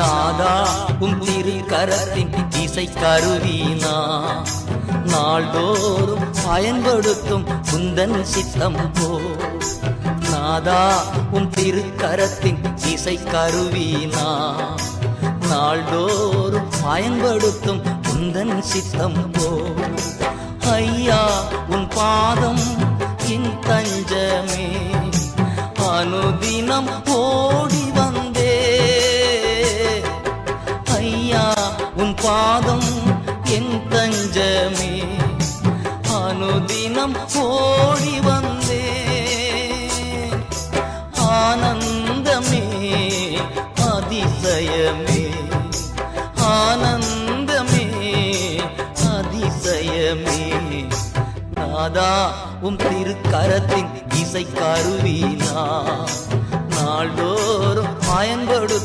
நாதா உம் திரு கரத்தின் இசை கருவினா. நாள்தோறும் பயன்படுத்தும் குந்தன் சித்தம் போ. நாதா உம் திருக்கரத்தின் இசை கருவீனா. நாள்தோறும் பயன்படுத்தும் குந்தன் சித்தம் போ. ஐயா உன் பாதம் என் தஞ்சமே. அனுதினம் ஓடிவ உன் பாதம் என் தஞ்சமே. அனுதினம் ஓடி வந்தே ஆனந்தமே அதிசயமே. ஆனந்தமே அதிசயமே. நாதா உம் திருக்கரத்தின் இசை கருவினா நாள்தோறும் பயன்படு